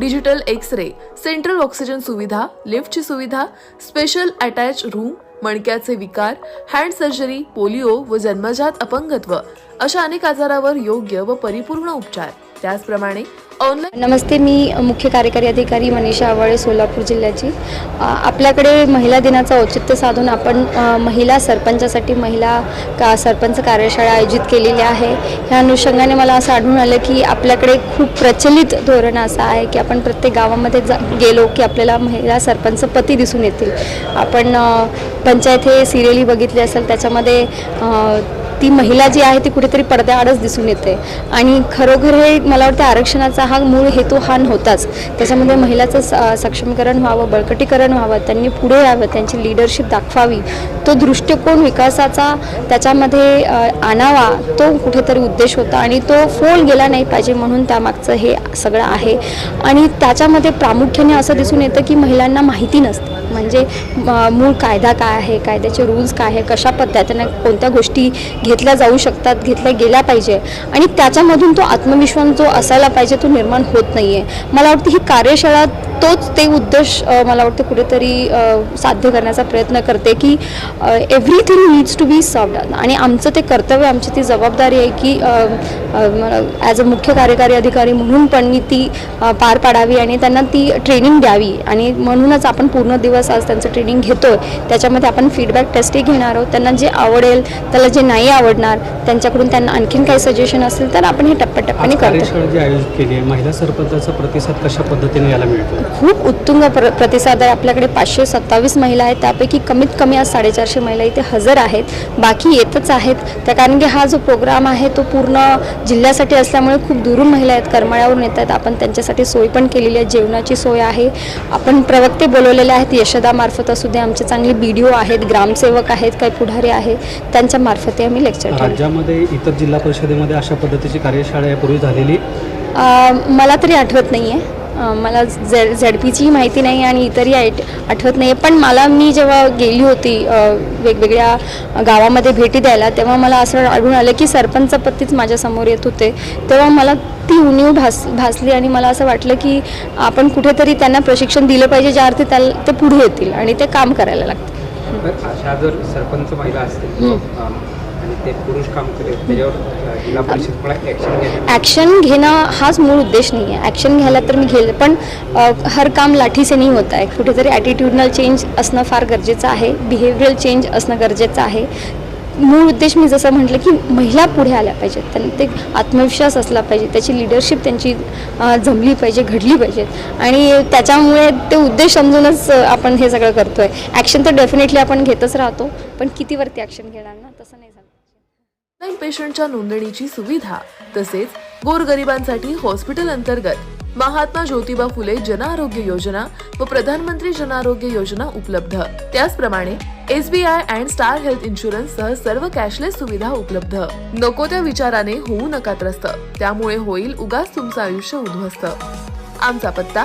digital X ray central oxygen सुविधा लिफ्टची सुविधा स्पेशल अटॅच रूम मणक्याचे विकार हँड सर्जरी पोलिओ व जन्मजात अपंगत्व अशा अनेक आजारावर योग्य व परिपूर्ण उपचार. त्याचप्रमाणे ऑनलाईन नमस्ते मी मुख्य कार्यकारी अधिकारी मनीषा आवळे सोलापूर जिल्ह्याची. आपल्याकडे महिला दिनाचं औचित्य साधून आपण महिला सरपंचासाठी महिला का सरपंच कार्यशाळा आयोजित केलेली आहे. ह्या अनुषंगाने मला असं आढळून आलं की आपल्याकडे खूप प्रचलित धोरण असं आहे की आपण प्रत्येक गावामध्ये जा गेलो की आपल्याला महिला सरपंच पती दिसून येतील. आपण पंचायत हे सिरियली बघितली असेल त्याच्यामध्ये ती महिला जी आहे ती कुठेतरी पडद्याआडच दिसून येते. आणि खरोखर हे मला वाटतं आरक्षणाचा हा मूळ हेतू हा नव्हताच. त्याच्यामध्ये महिलाचं स- सक्षमीकरण व्हावं बळकटीकरण व्हावं त्यांनी पुढे यावं त्यांची लिडरशिप दाखवावी तो दृष्टिकोन विकासाचा त्याच्यामध्ये आणावा तो कुठेतरी उद्देश होता आणि तो फोल गेला नाही पाहिजे म्हणून त्यामागचं हे सगळं आहे. आणि त्याच्यामध्ये प्रामुख्याने असं दिसून येतं की महिलांना माहिती नसते. म्हणजे मूळ कायदा काय आहे कायद्याचे रूल्स काय आहे कशा पद्धतीने कोणत्या गोष्टी घेतल्या जाऊ शकतात घेतल्या गेल्या पाहिजे. आणि त्याच्यामधून तो आत्मविश्वास जो असायला पाहिजे तो निर्माण होत नाही आहे मला वाटतं ही कार्यशाळा तोच ते उद्देश मला वाटतं कुठेतरी साध्य करण्याचा प्रयत्न करते की everything needs to be sold आणि आमचं ते कर्तव्य आमची ती जबाबदारी आहे की ॲज अ मुख्य कार्यकारी अधिकारी म्हणून पण मी ती पार पाडावी आणि त्यांना ती ट्रेनिंग द्यावी. आणि म्हणूनच आपण पूर्ण दिवस आज त्यांचं ट्रेनिंग घेतो त्याच्यामध्ये आपण फीडबॅक टेस्टही घेणार आहोत. त्यांना जे आवडेल त्याला जे नाही आवडणार त्यांच्याकडून त्यांना आणखीन काही सजेशन असेल तर आपण हे टप्प्याटप्प्याने करतो. कार्यशाळा जी आयोजित केली आहे महिला सरपंचाचा प्रतिसाद कशा पद्धतीने याला मिळतो खूप उत्तुंग प्र प्रतिसाद आहे. आपल्याकडे पाचशे सत्तावीस महिला आहेत. त्यापैकी कमीत कमी आज साडेचारशे महिला इथे हजर आहेत. बाकी येतच आहेत. त्या कारण की हा जो प्रोग्राम आहे तो पूर्ण जिल्ह्यासाठी असल्यामुळे खूप दुरून महिला आहेत. करमाळ्यावरून येत आहेत. आपण त्यांच्यासाठी सोय पण केलेली आहे. जेवणाची सोय आहे. आपण प्रवक्ते बोलवलेले आहेत. यशदामार्फत असू दे आमचे चांगले बी डी ओ आहेत ग्रामसेवक आहेत काही पुढारी आहेत त्यांच्या मार्फते आम्ही लेक्चर राज्यामध्ये इतर जिल्हा परिषदेमध्ये अशा पद्धतीची कार्यशाळा यापूर्वी झालेली? मला तरी आठवत नाही आहे मला झेड झेड पीचीही माहिती नाही आणि इतरही आठ आठवत नाही पण मला मी जेव्हा गेली होती वेगवेगळ्या गावामध्ये भेटी द्यायला तेव्हा मला असं आढळून आलं की सरपंच पत्तीच माझ्यासमोर येत होते. तेव्हा मला ती उणीव भास भासली आणि मला असं वाटलं की आपण कुठेतरी त्यांना प्रशिक्षण दिलं पाहिजे ज्या अर्थी त्याला ते पुढे येतील आणि ते काम करायला लागतील. अशा जर सरपंच महिला असतील आणि ते पुरुष काम त्याच्यावर जिल्हा ॲक्शन घेण्यात ॲक्शन घेणं हाच मूळ उद्देश नाही आहे ॲक्शन घ्यायला तर मी घेईल पण अ, हर काम लाठीसे नाही होत आहे. कुठेतरी ॲटिट्यूडनल चेंज असणं फार गरजेचं आहे. बिहेवियरल चेंज असणं गरजेचं आहे. मूळ उद्देश मी जसं म्हटलं की महिला पुढे आल्या पाहिजेत. त्यांना ते आत्मविश्वास असला पाहिजे. त्याची लिडरशिप त्यांची अ, जमली पाहिजे घडली पाहिजे. आणि त्याच्यामुळे ते उद्देश समजूनच अ, आपण हे सगळं करतो आहे ॲक्शन तर डेफिनेटली आपण घेतच राहतो. पण कितीवरती ॲक्शन घेणार ना? तसं नाही झालं. ऑनलाईन पेशंटच्या नोंदणीची सुविधा तसेच गोरगरिबांसाठी हॉस्पिटल अंतर्गत. महात्मा ज्योतिबा फुले जन आरोग्य योजना व प्रधानमंत्री जन आरोग्य योजना उपलब्ध. त्याचप्रमाणे S B I and star health insurance सह सर्व कॅशलेस सुविधा उपलब्ध. नको त्या विचाराने होऊ नका त्रस्त. त्यामुळे होईल उगाच तुमचं आयुष्य उद्ध्वस्त. आमचा पत्ता